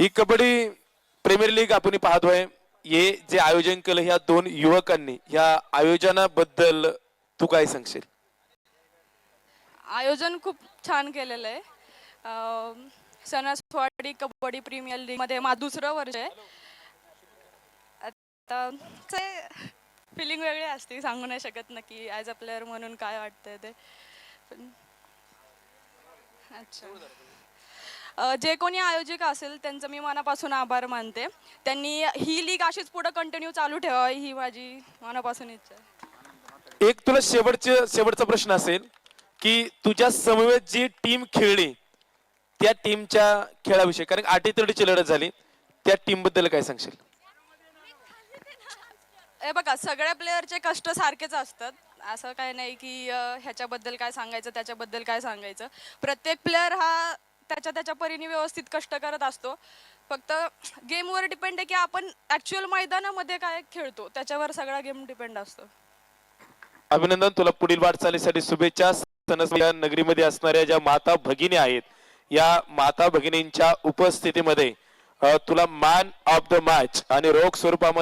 ही kabaddi premier league आपण पाहतोय हे जे आयोजन केलं ह्या दोन युवकांनी ह्या आयोजनाबद्दल तू काय सांगशील? आयोजन खूप छान केलेलं आहे. अं, सणासवाडी कबड्डी प्रीमियर लीगमध्ये मा दुसरं वर्ष आहे. आता फिलिंग वेगळी असते सांगू नाही शकत नक्की ॲज अ प्लेअर म्हणून काय वाटतंय ते. पण अच्छा. अं, जे कोणी आयोजक असेल त्यांचं मी मनापासून आभार मानते. त्यांनी ही लीग अशीच पुढं कंटिन्यू चालू ठेवावी ही माझी मनापासून इच्छा आहे. एक तुला शेवटचे शेवटचा प्रश्न असेल की तुझ्या समवेत जी टीम खेळली त्या टीमच्या खेळाविषयी कारण आटीतडीची लढत झाली त्या टीमबद्दल काय सांगशील? हे बघा सगळ्या प्लेअरचे कष्ट सारखेच असतात. असं काय नाही की अं, ह्याच्याबद्दल काय सांगायचं त्याच्याबद्दल काय सांगायचं. प्रत्येक प्लेअर हा त्याच्या त्याच्या परीने व्यवस्थित कष्ट करत असतो. फक्त गेमवर डिपेंड आहे की आपण ऍक्च्युअल मैदानामध्ये काय खेळतो त्याच्यावर सगळा गेम डिपेंड असतो. अभिनंदन तुला पुढील वाटचालीसाठी शुभेच्छा. सणस नगरीमध्ये असणाऱ्या ज्या माता भगिनी आहेत या माता भगिनींच्या उपस्थितीमध्ये तुला मॅन ऑफ द मॅच आणि रोख स्वरूपामध्ये